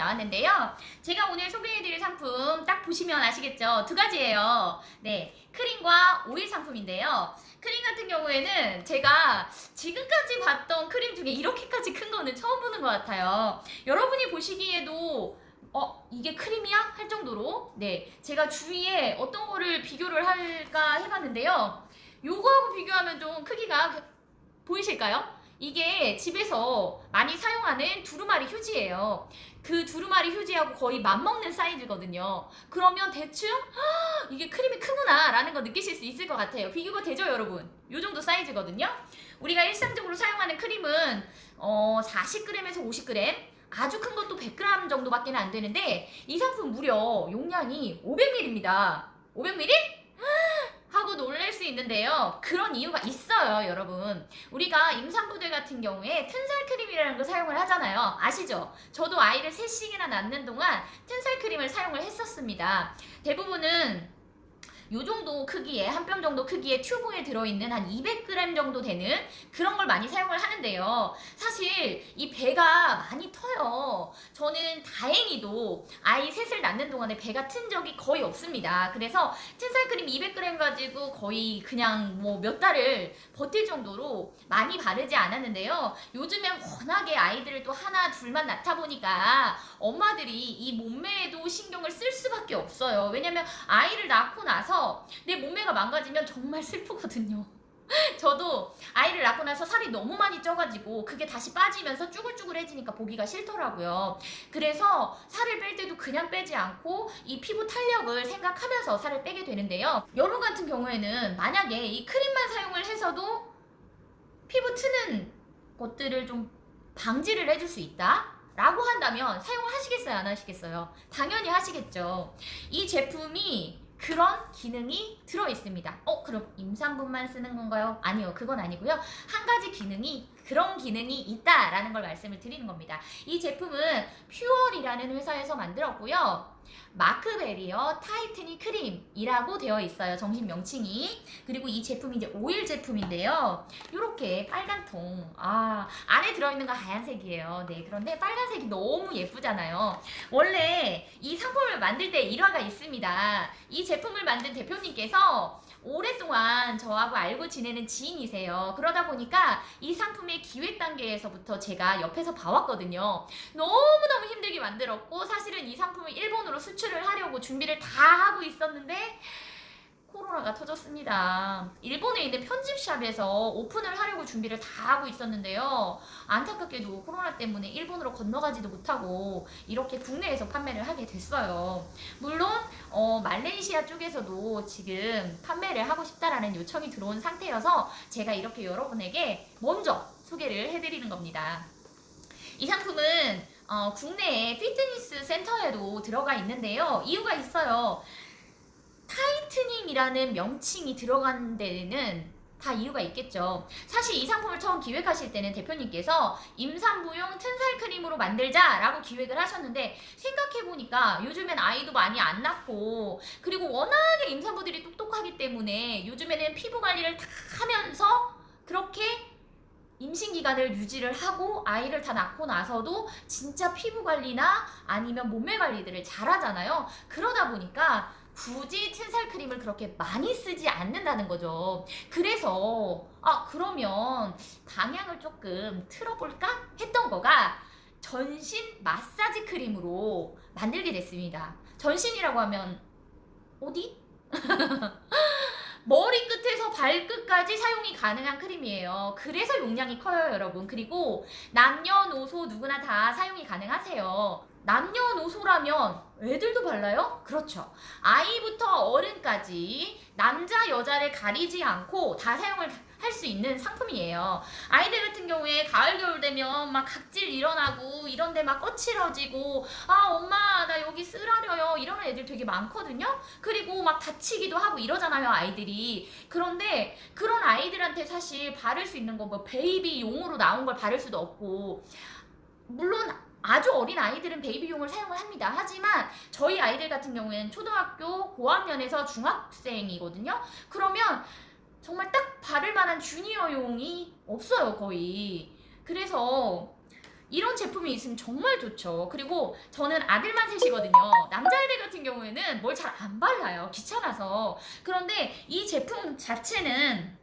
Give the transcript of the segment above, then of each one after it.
나왔는데요. 제가 오늘 소개해드릴 상품 딱 보시면 아시겠죠? 두 가지예요. 네, 크림과 오일 상품인데요. 크림 같은 경우에는 제가 지금까지 봤던 크림 중에 이렇게까지 큰 거는 처음 보는 것 같아요. 여러분이 보시기에도 어 이게 크림이야 할 정도로 네 제가 주위에 어떤 거를 비교를 할까 해봤는데요. 요거하고 비교하면 좀 크기가 그- 보이실까요? 이게 집에서 많이 사용하는 두루마리 휴지예요. 그 두루마리 휴지하고 거의 맞먹는 사이즈거든요. 그러면 대충 "헉, 이게 크림이 크구나 라는 거 느끼실 수 있을 것 같아요. 비교가 되죠 여러분? 요 정도 사이즈거든요. 우리가 일상적으로 사용하는 크림은 어, 40g에서 50g 아주 큰 것도 100g 정도밖에 안 되는데 이 상품 무려 용량이 500ml입니다. 500ml? 하고 놀랄 수 있는데요. 그런 이유가 있어요, 여러분. 우리가 임산부들 같은 경우에 튼살 크림이라는 걸 사용을 하잖아요. 아시죠? 저도 아이를 셋씩이나 낳는 동안 튼살 크림을 사용을 했었습니다. 대부분은 요 정도 크기에 한 뼘 정도 크기의 튜브에 들어있는 한 200g 정도 되는 그런 걸 많이 사용을 하는데요. 사실 이 배가 많이 터요. 저는 다행히도 아이 셋을 낳는 동안에 배가 튼 적이 거의 없습니다. 그래서 튼살크림 200g 가지고 거의 그냥 뭐 몇 달을 버틸 정도로 많이 바르지 않았는데요. 요즘엔 워낙에 아이들을 또 하나 둘만 낳다 보니까 엄마들이 이 몸매에도 신경을 쓸 수밖에 없어요. 왜냐면 아이를 낳고 나서 내 몸매가 망가지면 정말 슬프거든요. 저도 아이를 낳고 나서 살이 너무 많이 쪄가지고 그게 다시 빠지면서 쭈글쭈글해지니까 보기가 싫더라고요. 그래서 살을 뺄 때도 그냥 빼지 않고 이 피부 탄력을 생각하면서 살을 빼게 되는데요. 여러 같은 경우에는 만약에 이 크림만 사용을 해서도 피부 트는 것들을 좀 방지를 해줄 수 있다? 라고 한다면 사용을 하시겠어요? 안 하시겠어요? 당연히 하시겠죠. 이 제품이 그런 기능이 들어 있습니다. 어, 그럼 임산부만 쓰는 건가요? 아니요, 그건 아니고요. 한 가지 기능이 그런 기능이 있다라는 걸 말씀을 드리는 겁니다. 이 제품은 퓨얼이라는 회사에서 만들었고요. 마크 베리어 타이트닝 크림이라고 되어 있어요. 정식 명칭이. 그리고 이 제품이 이제 오일 제품인데요. 이렇게 빨간 통. 아, 안에 들어있는 건 하얀색이에요. 네, 그런데 빨간색이 너무 예쁘잖아요. 원래 이 상품을 만들 때 일화가 있습니다. 이 제품을 만든 대표님께서 오랫동안 저하고 알고 지내는 지인이세요. 그러다 보니까 이 상품의 기획 단계에서부터 제가 옆에서 봐왔거든요. 너무너무 힘들게 만들었고, 사실은 이 상품을 일본으로 수출을 하려고 준비를 다 하고 있었는데, 코로나가 터졌습니다. 일본에 있는 편집샵에서 오픈을 하려고 준비를 다 하고 있었는데요. 안타깝게도 코로나 때문에 일본으로 건너가지도 못하고 이렇게 국내에서 판매를 하게 됐어요. 물론 어, 말레이시아 쪽에서도 지금 판매를 하고 싶다라는 요청이 들어온 상태여서 제가 이렇게 여러분에게 먼저 소개를 해드리는 겁니다. 이 상품은 어, 국내에 피트니스 센터에도 들어가 있는데요. 이유가 있어요. 타이트닝이라는 명칭이 들어간 데는 다 이유가 있겠죠. 사실 이 상품을 처음 기획하실 때는 대표님께서 임산부용 튼살 크림으로 만들자라고 기획을 하셨는데 생각해보니까 요즘엔 아이도 많이 안 낳고 그리고 워낙에 임산부들이 똑똑하기 때문에 요즘에는 피부 관리를 다 하면서 그렇게 임신 기간을 유지를 하고 아이를 다 낳고 나서도 진짜 피부 관리나 아니면 몸매 관리들을 잘 하잖아요. 그러다 보니까 굳이 튼살 크림을 그렇게 많이 쓰지 않는다는 거죠. 그래서 아 그러면 방향을 조금 틀어볼까 했던 거가 전신 마사지 크림으로 만들게 됐습니다. 전신이라고 하면 어디? 머리 끝에서 발끝까지 사용이 가능한 크림이에요. 그래서 용량이 커요, 여러분. 그리고 남녀노소 누구나 다 사용이 가능하세요. 남녀노소라면 애들도 발라요? 그렇죠. 아이부터 어른까지 남자 여자를 가리지 않고 다 사용을 할 수 있는 상품이에요. 아이들 같은 경우에 가을 겨울 되면 막 각질 일어나고 이런데 막 거칠어지고 아 엄마 나 여기 쓰라려요 이러는 애들 되게 많거든요. 그리고 막 다치기도 하고 이러잖아요 아이들이. 그런데 그런 아이들한테 사실 바를 수 있는 거뭐 베이비 용으로 나온 걸 바를 수도 없고 물론 아주 어린 아이들은 베이비용을 사용을 합니다. 하지만 저희 아이들 같은 경우에는 초등학교 고학년에서 중학생이거든요. 그러면 정말 딱 바를 만한 주니어용이 없어요, 거의. 그래서 이런 제품이 있으면 정말 좋죠. 그리고 저는 아들만 셋이거든요. 남자애들 같은 경우에는 뭘 잘 안 발라요. 귀찮아서. 그런데 이 제품 자체는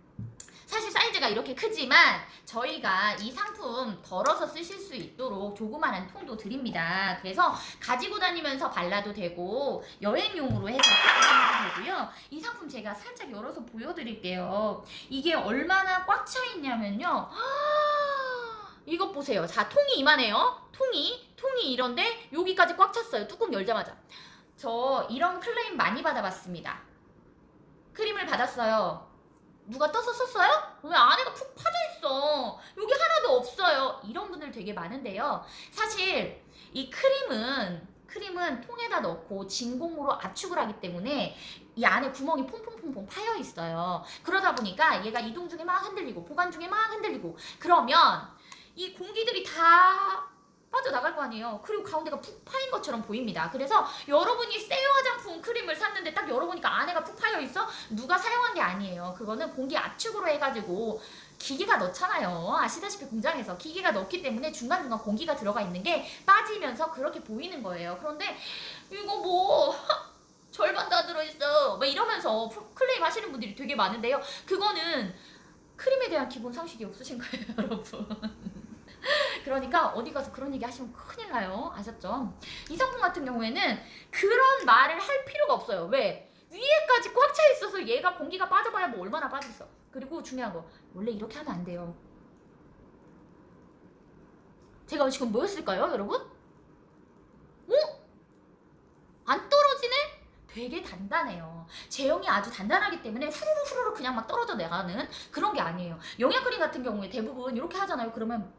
사이즈가 이렇게 크지만 저희가 이 상품 덜어서 쓰실 수 있도록 조그마한 통도 드립니다. 그래서 가지고 다니면서 발라도 되고 여행용으로 해서 쓰셔도 되고요. 이 상품 제가 살짝 열어서 보여드릴게요. 이게 얼마나 꽉 차 있냐면요. 이것 보세요. 자, 통이 이만해요. 통이 통이 이런데 여기까지 꽉 찼어요. 뚜껑 열자마자. 저 이런 클레임 많이 받아봤습니다. 크림을 받았어요. 누가 떠서 썼어요? 왜 안에가 푹 파져 있어? 여기 하나도 없어요. 이런 분들 되게 많은데요. 사실 이 크림은 크림은 통에다 넣고 진공으로 압축을 하기 때문에 이 안에 구멍이 퐁퐁퐁퐁 파여 있어요. 그러다 보니까 얘가 이동 중에 막 흔들리고 보관 중에 막 흔들리고 그러면 이 공기들이 다 빠져나갈 거 아니에요. 그리고 가운데가 푹 파인 것처럼 보입니다. 그래서 여러분이 셀 화장품 크림을 샀는데 딱 열어보니까 안에가 푹 파여 있어? 누가 사용한 게 아니에요. 그거는 공기 압축으로 해가지고 기계가 넣잖아요. 아시다시피 공장에서 기계가 넣기 때문에 중간중간 공기가 들어가 있는 게 빠지면서 그렇게 보이는 거예요. 그런데 이거 뭐 절반도 안 들어있어. 막 이러면서 클레임 하시는 분들이 되게 많은데요. 그거는 크림에 대한 기본 상식이 없으신 거예요, 여러분. 그러니까 어디 가서 그런 얘기 하시면 큰일 나요. 아셨죠? 이 상품 같은 경우에는 그런 말을 할 필요가 없어요. 왜? 위에까지 꽉 차 있어서 얘가 공기가 빠져봐야 뭐 얼마나 빠졌어. 그리고 중요한 거 원래 이렇게 하면 안 돼요. 제가 지금 뭐였을까요, 여러분? 어? 안 떨어지네? 되게 단단해요. 제형이 아주 단단하기 때문에 후루룩 후루룩 그냥 막 떨어져 나가는 그런 게 아니에요. 영양크림 같은 경우에 대부분 이렇게 하잖아요. 그러면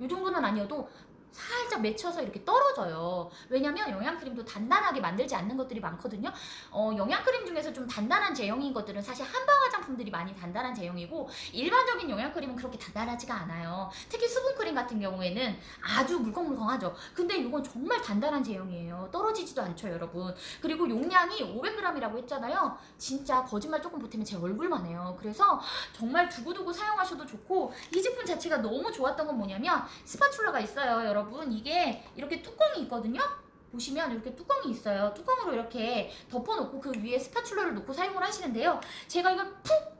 이 정도는 아니어도 살짝 맺혀서 이렇게 떨어져요. 왜냐면 영양크림도 단단하게 만들지 않는 것들이 많거든요. 어, 영양크림 중에서 좀 단단한 제형인 것들은 사실 한방 화장품들이 많이 단단한 제형이고 일반적인 영양크림은 그렇게 단단하지가 않아요. 특히 수분크림 같은 경우에는 아주 물컹물컹하죠. 근데 이건 정말 단단한 제형이에요. 떨어지지도 않죠, 여러분. 그리고 용량이 500g이라고 했잖아요. 진짜 거짓말 조금 보태면 제 얼굴만 해요. 그래서 정말 두고두고 사용하셔도 좋고 이 제품 자체가 너무 좋았던 건 뭐냐면 스파츌라가 있어요, 여러분. 이게 이렇게 뚜껑이 있거든요. 보시면 이렇게 뚜껑이 있어요. 뚜껑으로 이렇게 덮어놓고 그 위에 스파츌라를 놓고 사용을 하시는데요. 제가 이걸 푹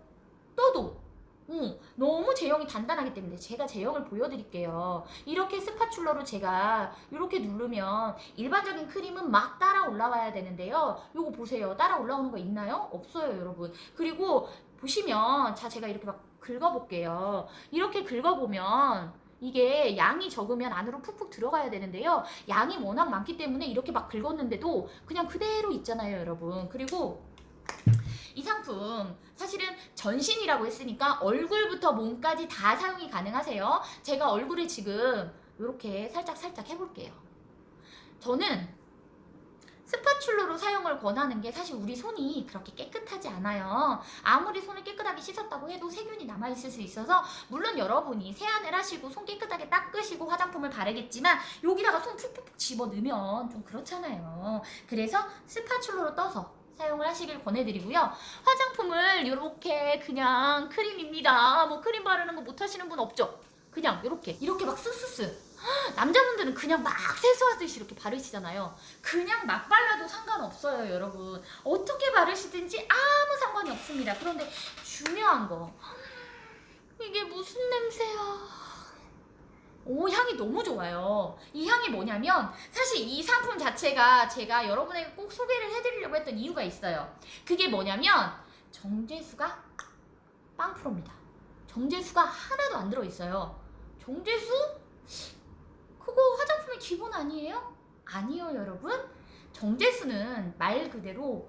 떠도 음, 너무 제형이 단단하기 때문에 제가 제형을 보여드릴게요. 이렇게 스파츌러로 제가 이렇게 누르면 일반적인 크림은 막 따라 올라와야 되는데요. 요거 보세요. 따라 올라오는 거 있나요? 없어요, 여러분. 그리고 보시면 자 제가 이렇게 막 긁어볼게요. 이렇게 긁어보면 이게 양이 적으면 안으로 푹푹 들어가야 되는데요. 양이 워낙 많기 때문에 이렇게 막 긁었는데도 그냥 그대로 있잖아요, 여러분. 그리고 이 상품 사실은 전신이라고 했으니까 얼굴부터 몸까지 다 사용이 가능하세요. 제가 얼굴에 지금 이렇게 살짝 살짝 해볼게요. 저는 스파츌러로 사용을 권하는 게 사실 우리 손이 그렇게 깨끗하지 않아요. 아무리 손을 깨끗하게 씻었다고 해도 세균이 남아있을 수 있어서 물론 여러분이 세안을 하시고 손 깨끗하게 닦으시고 화장품을 바르겠지만 여기다가 손 푹푹푹 집어 넣으면 좀 그렇잖아요. 그래서 스파츌러로 떠서 사용을 하시길 권해드리고요. 화장품을 이렇게 그냥 크림입니다. 뭐 크림 바르는 거 못하시는 분 없죠? 그냥 이렇게 이렇게 막 스스스 남자분들은 그냥 막 세수하듯이 이렇게 바르시잖아요. 그냥 막 발라도 상관없어요, 여러분. 어떻게 바르시든지 아무 상관이 없습니다. 그런데 중요한 거 이게 무슨 냄새야? 오 향이 너무 좋아요. 이 향이 뭐냐면 사실 이 상품 자체가 제가 여러분에게 꼭 소개를 해드리려고 했던 이유가 있어요. 그게 뭐냐면 정제수가 빵 프로입니다. 정제수가 하나도 안 들어있어요. 정제수? 그거 화장품의 기본 아니에요? 아니요, 여러분. 정제수는 말 그대로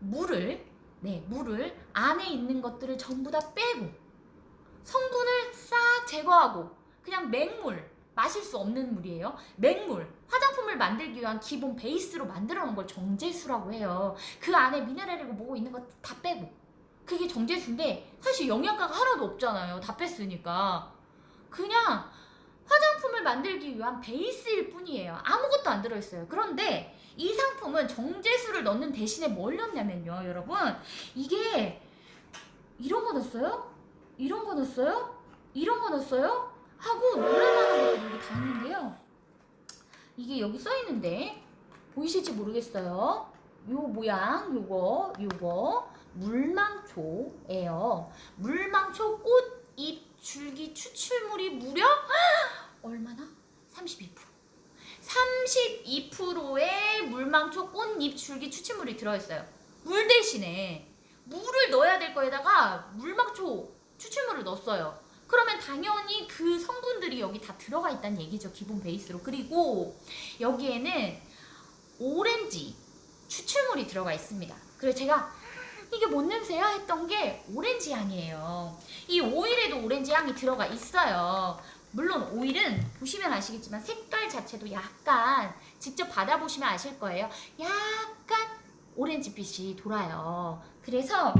물을, 네, 물을 안에 있는 것들을 전부 다 빼고 성분을 싹 제거하고 그냥 맹물, 마실 수 없는 물이에요. 맹물, 화장품을 만들기 위한 기본 베이스로 만들어 놓은 걸 정제수라고 해요. 그 안에 미네랄이고 뭐고 있는 거 다 빼고. 그게 정제수인데 사실 영양가가 하나도 없잖아요. 다 뺐으니까. 그냥 화장품을 만들기 위한 베이스일 뿐이에요. 아무것도 안 들어있어요. 그런데 이 상품은 정제수를 넣는 대신에 뭘 넣냐면요, 여러분. 이게 이런 거 넣었어요? 이런 거 넣었어요? 이런 거 넣었어요? 하고 놀랄만한 것들이 여기 다 있는데요. 이게 여기 써 있는데 보이실지 모르겠어요. 요 모양 요거 요거 물망초예요. 물망초 꽃잎 줄기 추출물이 무려 얼마나? 32%. 32%의 물망초 꽃잎 줄기 추출물이 들어있어요. 물 대신에 물을 넣어야 될 거에다가 물망초 추출물을 넣었어요. 그러면 당연히 그 성분들이 여기 다 들어가 있다는 얘기죠. 기본 베이스로. 그리고 여기에는 오렌지 추출물이 들어가 있습니다. 그래서 제가 이게 뭔 냄새야 했던 게 오렌지 향이에요. 이 오일에도 오렌지 향이 들어가 있어요. 물론 오일은 보시면 아시겠지만 색깔 자체도 약간 직접 받아보시면 아실 거예요. 약간 오렌지빛이 돌아요. 그래서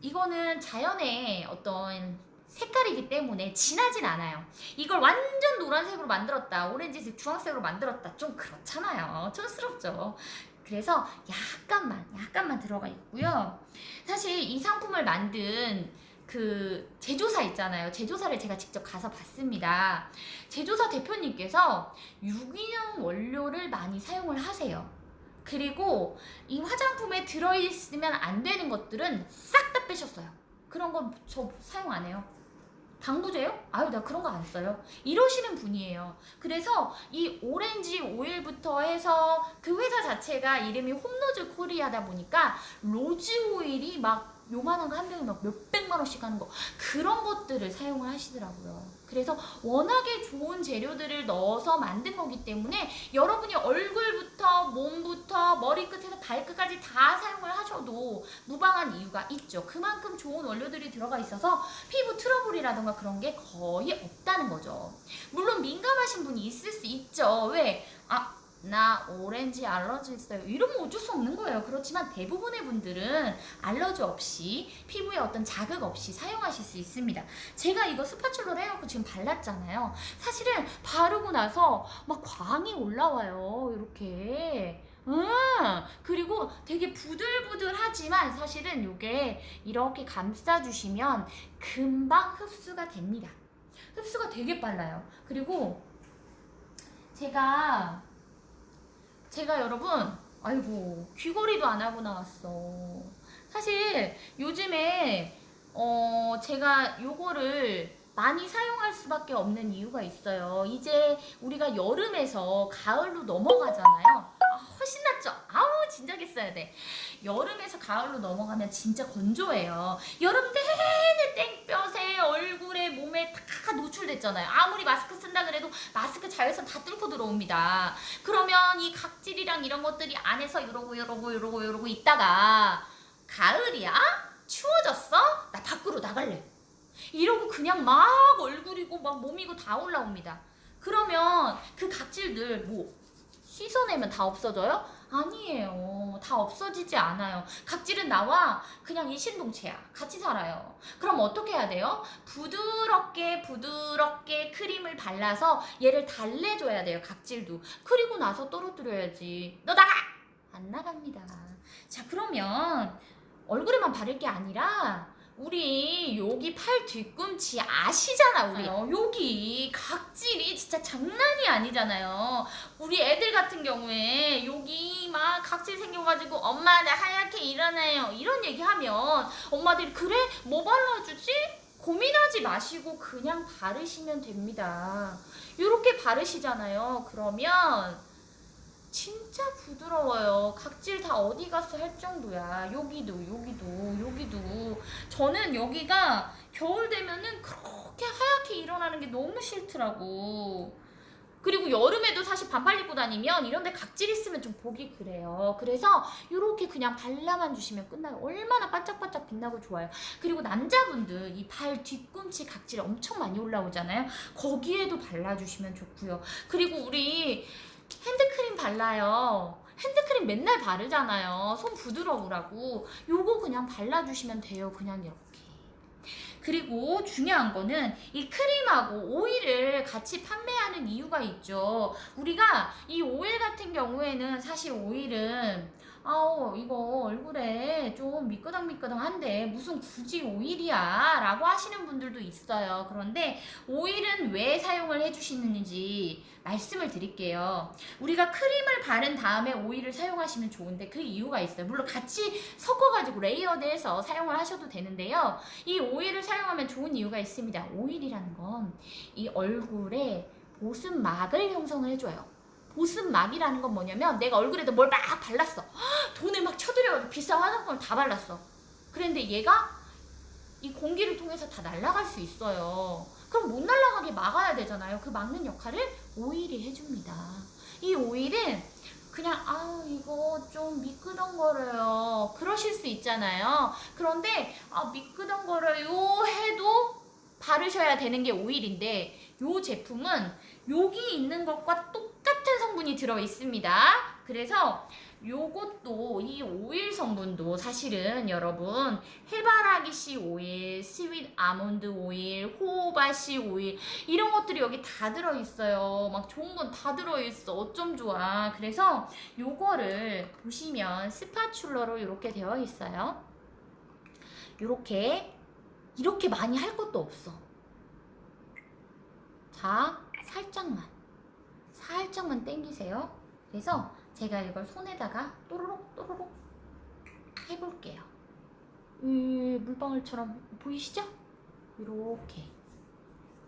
이거는 자연의 어떤 색깔이기 때문에 진하진 않아요. 이걸 완전 노란색으로 만들었다, 오렌지색, 주황색으로 만들었다, 좀 그렇잖아요. 촌스럽죠. 그래서 약간만, 약간만 들어가 있고요. 사실 이 상품을 만든 그 제조사 있잖아요. 제조사를 제가 직접 가서 봤습니다. 제조사 대표님께서 유기농 원료를 많이 사용을 하세요. 그리고 이 화장품에 들어있으면 안 되는 것들은 싹 다 빼셨어요. 그런 건 저 사용 안 해요. 방부제요? 아유, 나 그런 거 안 써요. 이러시는 분이에요. 그래서 이 오렌지 오일부터 해서 그 회사 자체가 이름이 홈노즈 코리아다 보니까 로즈 오일이 막 요만한 거 한 병에 막 몇백만 원씩 하는 거 그런 것들을 사용을 하시더라고요. 그래서 워낙에 좋은 재료들을 넣어서 만든 거기 때문에 여러분이 얼굴부터 몸부터 머리끝에서 발끝까지 다 사용을 하셔도 무방한 이유가 있죠. 그만큼 좋은 원료들이 들어가 있어서 피부 트러블이라던가 그런 게 거의 없다는 거죠. 물론 민감하신 분이 있을 수 있죠. 왜? 아, 나 오렌지 알러지 있어요. 이러면 어쩔 수 없는 거예요. 그렇지만 대부분의 분들은 알러지 없이 피부에 어떤 자극 없이 사용하실 수 있습니다. 제가 이거 스파츌러로 해갖고 지금 발랐잖아요. 사실은 바르고 나서 막 광이 올라와요. 이렇게. 음, 그리고 되게 부들부들하지만 사실은 이게 이렇게 감싸주시면 금방 흡수가 됩니다. 흡수가 되게 빨라요. 그리고 제가 제가 여러분 아이고 귀걸이도 안 하고 나왔어. 사실 요즘에 어 제가 요거를 많이 사용할 수밖에 없는 이유가 있어요. 이제 우리가 여름에서 가을로 넘어가잖아요. 아, 훨씬 낫죠? 아우 진작에 써야 돼. 여름에서 가을로 넘어가면 진짜 건조해요. 여름 내내 땡볕에 얼굴에 몸에 다 노출됐잖아요. 아무리 마스크 쓴다 그래도 마스크 자외선 다 뚫고 들어옵니다. 그러면 이 각질이랑 이런 것들이 안에서 이러고 이러고 이러고 이러고 있다가 가을이야? 추워졌어? 나 밖으로 나갈래. 이러고 그냥 막 얼굴이고 막 몸이고 다 올라옵니다. 그러면 그 각질들 뭐 씻어내면 다 없어져요? 아니에요. 다 없어지지 않아요. 각질은 나와 그냥 일신동체야. 같이 살아요. 그럼 어떻게 해야 돼요? 부드럽게 부드럽게 크림을 발라서 얘를 달래줘야 돼요. 각질도. 그리고 나서 떨어뜨려야지. 너 나가! 안 나갑니다. 자 그러면 얼굴에만 바를 게 아니라 우리 여기 팔 뒤꿈치 아시잖아 우리. 어, 여기 각질이 진짜 장난이 아니잖아요. 우리 애들 같은 경우에 여기 막 각질 생겨가지고 엄마 나 하얗게 일어나요 이런 얘기하면 엄마들이 그래? 뭐 발라주지? 고민하지 마시고 그냥 바르시면 됩니다. 이렇게 바르시잖아요. 그러면 진짜 부드러워요. 각질 다 어디 갔어 할 정도야. 여기도, 여기도, 여기도. 저는 여기가 겨울 되면은 그렇게 하얗게 일어나는 게 너무 싫더라고. 그리고 여름에도 사실 반팔 입고 다니면 이런데 각질 있으면 좀 보기 그래요. 그래서 이렇게 그냥 발라만 주시면 끝나요. 얼마나 반짝반짝 빛나고 좋아요. 그리고 남자분들 이 발 뒤꿈치 각질 엄청 많이 올라오잖아요. 거기에도 발라주시면 좋고요. 그리고 우리 핸드크림 발라요. 핸드크림 맨날 바르잖아요. 손 부드러우라고. 요거 그냥 발라주시면 돼요. 그냥 이렇게. 그리고 중요한 거는 이 크림하고 오일을 같이 판매하는 이유가 있죠. 우리가 이 오일 같은 경우에는 사실 오일은 아우 이거 얼굴에 좀 미끄덩미끄덩한데 무슨 굳이 오일이야? 라고 하시는 분들도 있어요. 그런데 오일은 왜 사용을 해주시는지 말씀을 드릴게요. 우리가 크림을 바른 다음에 오일을 사용하시면 좋은데 그 이유가 있어요. 물론 같이 섞어가지고 레이어드해서 사용을 하셔도 되는데요. 이 오일을 사용하면 좋은 이유가 있습니다. 오일이라는 건 이 얼굴에 보습막을 형성을 해줘요 보습막이라는 건 뭐냐면 내가 얼굴에다 뭘막 발랐어. 헉, 돈을 막 쳐들여가지고 비싼 화장품을 다 발랐어. 그런데 얘가 이 공기를 통해서 다 날아갈 수 있어요. 그럼 못 날아가게 막아야 되잖아요. 그 막는 역할을 오일이 해줍니다. 이 오일은 그냥 아 이거 좀 미끄덩거려요. 그러실 수 있잖아요. 그런데 아 미끄덩거려요 해도 바르셔야 되는 게 오일인데 요 제품은 여기 있는 것과 똑 같은 성분이 들어 있습니다. 그래서 요것도 이 오일 성분도 사실은 여러분 해바라기 씨 오일, 스윗 아몬드 오일, 호호바 씨 오일 이런 것들이 여기 다 들어 있어요. 막 좋은 건 다 들어 있어. 어쩜 좋아. 그래서 요거를 보시면 스파츌러로 이렇게 되어 있어요. 이렇게 이렇게 많이 할 것도 없어. 자, 살짝만. 살짝만 당기세요. 그래서 제가 이걸 손에다가 또로록 또로록 해볼게요. 이 물방울처럼 보이시죠? 이렇게.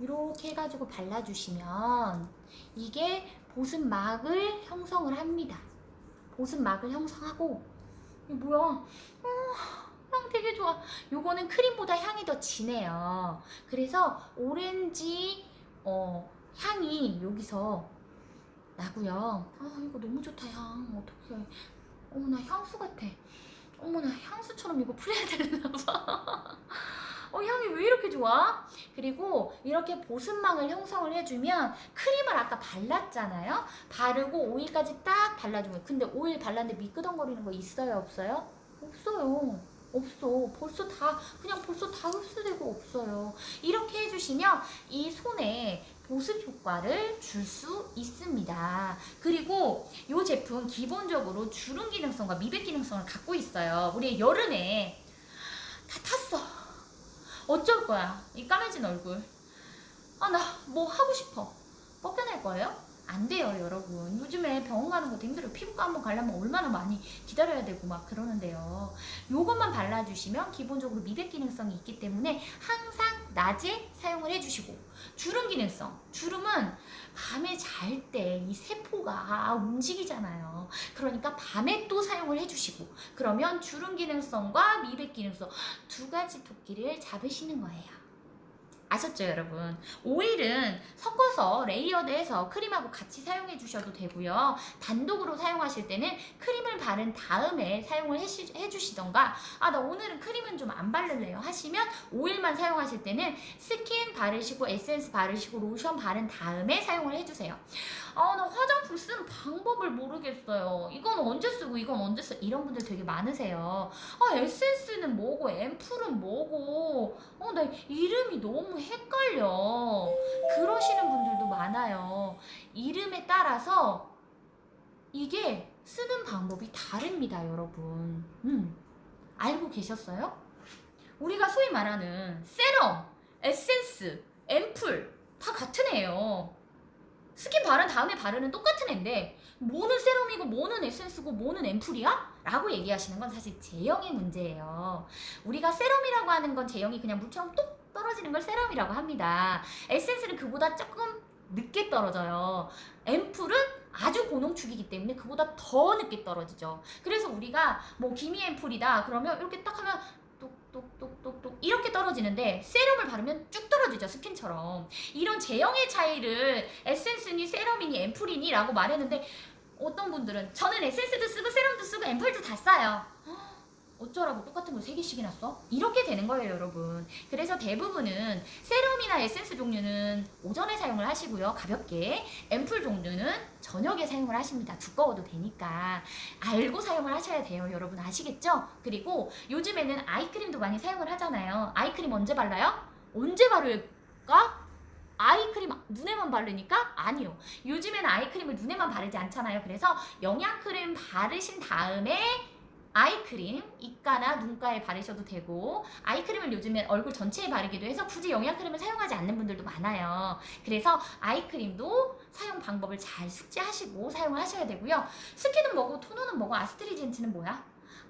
이렇게 해가지고 발라주시면 이게 보습막을 형성을 합니다. 보습막을 형성하고 이게 뭐야? 어, 향 되게 좋아. 요거는 크림보다 향이 더 진해요. 그래서 오렌지 어, 향이 여기서 나고요. 아 이거 너무 좋다 향. 어떡해. 어머나 향수 같아. 어머나 향수처럼 이거 뿌려야 되나 봐. 어 향이 왜 이렇게 좋아? 그리고 이렇게 보습망을 형성을 해주면 크림을 아까 발랐잖아요. 바르고 오일까지 딱 발라주면 근데 오일 발랐는데 미끄덩거리는 거 있어요 없어요? 없어요. 없어. 벌써 다 그냥 벌써 다 흡수되고 없어요. 이렇게 해주시면 이 손에 보습 효과를 줄 수 있습니다. 그리고 이 제품 기본적으로 주름 기능성과 미백 기능성을 갖고 있어요. 우리 여름에 다 탔어. 어쩔 거야? 이 까매진 얼굴. 아, 나 뭐 하고 싶어. 꺾여낼 거예요? 안 돼요, 여러분. 요즘에 병원 가는 것도 힘들어요. 피부과 한번 가려면 얼마나 많이 기다려야 되고 막 그러는데요. 요것만 발라주시면 기본적으로 미백 기능성이 있기 때문에 항상 낮에 사용을 해주시고 주름 기능성. 주름은 밤에 잘 때 이 세포가 움직이잖아요. 그러니까 밤에 또 사용을 해주시고 그러면 주름 기능성과 미백 기능성 두 가지 토끼를 잡으시는 거예요. 아셨죠, 여러분? 오일은 섞어서 레이어드해서 크림하고 같이 사용해 주셔도 되고요. 단독으로 사용하실 때는 크림을 바른 다음에 사용을 해시- 해주시던가, 아, 나 오늘은 크림은 좀 안 바를래요 하시면 오일만 사용하실 때는 스킨 바르시고 에센스 바르시고 로션 바른 다음에 사용을 해주세요. 아, 나 화장품 쓰는 방법을 모르겠어요. 이건 언제 쓰고 이건 언제 쓰 이런 분들 되게 많으세요. 아, 에센스는 뭐고 앰플은 뭐고 어, 나 이름이 너무 헷갈려. 그러시는 분들도 많아요. 이름에 따라서 이게 쓰는 방법이 다릅니다, 여러분. 음. 알고 계셨어요? 우리가 소위 말하는 세럼, 에센스, 앰플 다 같은 애예요. 스킨 바른 다음에 바르는 똑같은 애인데 뭐는 세럼이고 뭐는 에센스고 뭐는 앰플이야? 라고 얘기하시는 건 사실 제형의 문제예요. 우리가 세럼이라고 하는 건 제형이 그냥 물처럼 뚝 떨어지는 걸 세럼이라고 합니다. 에센스는 그보다 조금 늦게 떨어져요. 앰플은 아주 고농축이기 때문에 그보다 더 늦게 떨어지죠. 그래서 우리가 뭐 기미 앰플이다 그러면 이렇게 딱 하면 똑똑똑똑똑 이렇게 떨어지는데 세럼을 바르면 쭉 떨어지죠 스킨처럼 이런 제형의 차이를 에센스니 세럼이니 앰플이니 라고 말했는데 어떤 분들은 저는 에센스도 쓰고 세럼도 쓰고 앰플도 다 써요 헉, 어쩌라고 똑같은 걸세 개씩이나 써? 이렇게 되는 거예요 여러분 그래서 대부분은 세럼이나 에센스 종류는 오전에 사용을 하시고요 가볍게 앰플 종류는 저녁에 사용을 하십니다 두꺼워도 되니까 알고 사용을 하셔야 돼요 여러분 아시겠죠? 그리고 요즘에는 아이크림도 많이 사용을 하잖아요 아이크림 언제 발라요? 언제 바를까? 아이크림 눈에만 바르니까 아니요. 요즘에는 아이크림을 눈에만 바르지 않잖아요. 그래서 영양크림 바르신 다음에 아이크림 입가나 눈가에 바르셔도 되고 아이크림을 요즘엔 얼굴 전체에 바르기도 해서 굳이 영양크림을 사용하지 않는 분들도 많아요. 그래서 아이크림도 사용 방법을 잘 숙지하시고 사용을 하셔야 되고요. 스킨은 뭐고 토너는 뭐고 아스트리젠트는 뭐야?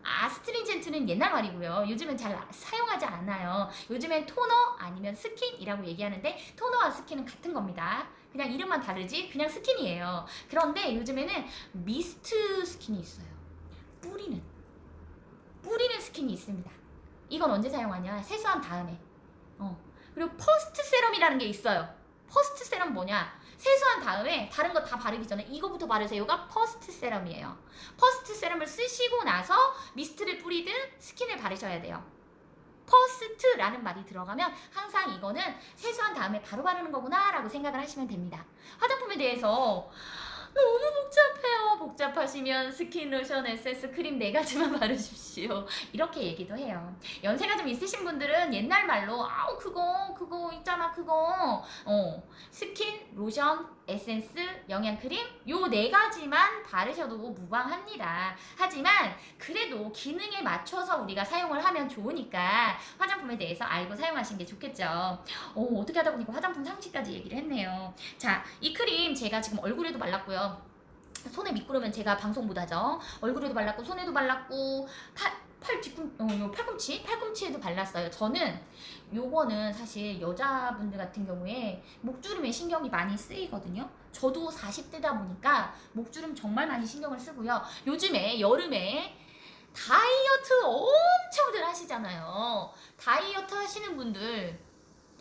아스트리젠트는 옛날 말이고요. 요즘은 잘 사용하지 않아요. 요즘엔 토너 아니면 스킨이라고 얘기하는데 토너와 스킨은 같은 겁니다. 그냥 이름만 다르지 그냥 스킨이에요. 그런데 요즘에는 미스트 스킨이 있어요. 뿌리는 뿌리는 스킨이 있습니다. 이건 언제 사용하냐? 세수한 다음에. 어. 그리고 퍼스트 세럼이라는 게 있어요. 퍼스트 세럼 뭐냐? 세수한 다음에 다른 거 다 바르기 전에 이거부터 바르세요가 퍼스트 세럼이에요. 퍼스트 세럼을 쓰시고 나서 미스트를 뿌리든 스킨을 바르셔야 돼요. 퍼스트라는 말이 들어가면 항상 이거는 세수한 다음에 바로 바르는 거구나라고 생각을 하시면 됩니다. 화장품에 대해서 너무 복잡해요. 복잡하시면 스킨, 로션, 에센스, 크림 네 가지만 바르십시오. 이렇게 얘기도 해요. 연세가 좀 있으신 분들은 옛날 말로 아우 그거 그거 있잖아 그거 어 스킨, 로션, 에센스, 영양크림 요 네 가지만 바르셔도 무방합니다. 하지만 그래도 기능에 맞춰서 우리가 사용을 하면 좋으니까 화장품에 대해서 알고 사용하시는 게 좋겠죠. 어, 어떻게 하다 보니까 화장품 상식까지 얘기를 했네요. 자, 이 크림 제가 지금 얼굴에도 발랐고요. 손에 미끄러면 제가 방송 못하죠. 얼굴에도 발랐고 손에도 발랐고 팔, 팔 뒤꿈 어, 요 팔꿈치 팔꿈치에도 발랐어요. 저는 요거는 사실 여자분들 같은 경우에 목주름에 신경이 많이 쓰이거든요. 저도 40대다 보니까 목주름 정말 많이 신경을 쓰고요. 요즘에 여름에 다이어트 엄청들 하시잖아요. 다이어트 하시는 분들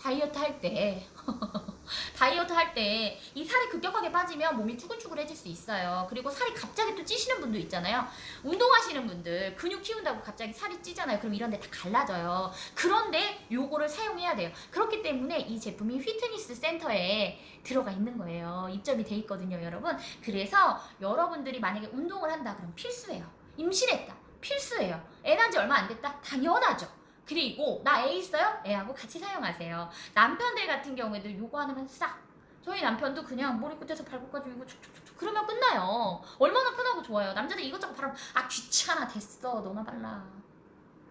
다이어트 할 때 다이어트 할 때 이 살이 급격하게 빠지면 몸이 쭈글쭈글해질 수 있어요. 그리고 살이 갑자기 또 찌시는 분도 있잖아요. 운동하시는 분들 근육 키운다고 갑자기 살이 찌잖아요. 그럼 이런 데 다 갈라져요. 그런데 요거를 사용해야 돼요. 그렇기 때문에 이 제품이 휘트니스 센터에 들어가 있는 거예요. 입점이 돼 있거든요, 여러분. 그래서 여러분들이 만약에 운동을 한다 그럼 필수예요. 임신했다. 필수예요. 애난지 얼마 안 됐다. 당연하죠. 그리고 나 애 있어요? 애하고 같이 사용하세요. 남편들 같은 경우에도 요거 하나면 싹. 저희 남편도 그냥 머리 끝에서 발끝까지 이거 촉촉촉촉 그러면 끝나요. 얼마나 편하고 좋아요. 남자들 이것저것 바르면 아 귀찮아 됐어 너나 발라.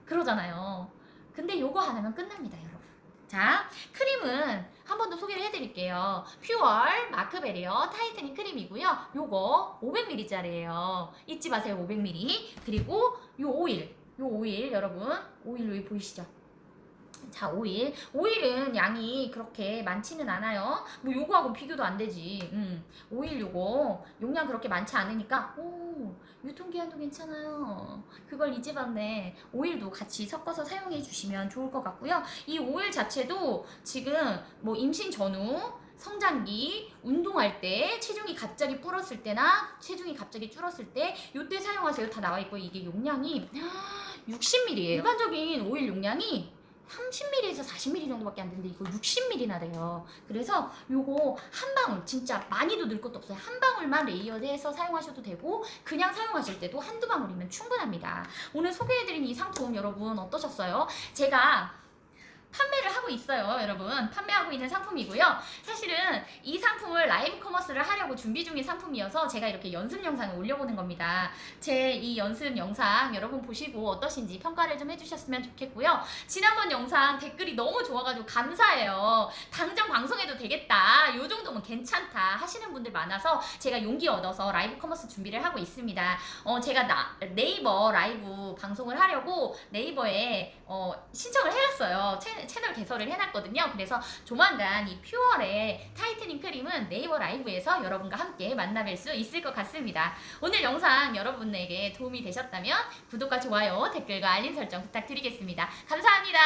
그러잖아요. 근데 요거 하나면 끝납니다, 여러분. 자, 크림은 한 번 더 소개를 해드릴게요. 퓨얼 마크 베리어 타이트닝 크림이고요. 요거 500ml짜리예요. 잊지 마세요, 500ml. 그리고 요 오일, 요 오일 여러분, 오일 여기 보이시죠? 자, 오일. 오일은 양이 그렇게 많지는 않아요. 뭐 요거하고 비교도 안 되지. 음. 오일 요거 용량 그렇게 많지 않으니까 오, 유통기한도 괜찮아요. 그걸 잊어봤네. 오일도 같이 섞어서 사용해 주시면 좋을 것 같고요. 이 오일 자체도 지금 뭐 임신 전후 성장기, 운동할 때, 체중이 갑자기 불었을 때나 체중이 갑자기 줄었을 때 요때 사용하세요. 다 나와 있고 이게 용량이 60ml예요. 일반적인 오일 용량이 30ml에서 40ml 정도밖에 안 되는데 이거 60ml나 돼요. 그래서 요거 한 방울 진짜 많이도 넣을 것도 없어요. 한 방울만 레이어드해서 사용하셔도 되고 그냥 사용하실 때도 한두 방울이면 충분합니다. 오늘 소개해드린 이 상품 여러분 어떠셨어요? 제가 판매를 하고 있어요, 여러분. 판매하고 있는 상품이고요. 사실은 이 상품을 라이브 커머스를 하려고 준비 중인 상품이어서 제가 이렇게 연습 영상을 올려보는 겁니다. 제 이 연습 영상 여러분 보시고 어떠신지 평가를 좀 해주셨으면 좋겠고요. 지난번 영상 댓글이 너무 좋아가지고 감사해요. 당장 방송해도 되겠다. 요 정도면 괜찮다 하시는 분들 많아서 제가 용기 얻어서 라이브 커머스 준비를 하고 있습니다. 어, 제가 나, 네이버 라이브 방송을 하려고 네이버에 어, 신청을 해놨어요. 채, 채널 개설을 해놨거든요. 그래서 조만간 이 퓨얼의 타이트닝 크림은 네이버 라이브에서 여러분과 함께 만나뵐 수 있을 것 같습니다. 오늘 영상 여러분에게 도움이 되셨다면 구독과 좋아요, 댓글과 알림 설정 부탁드리겠습니다. 감사합니다.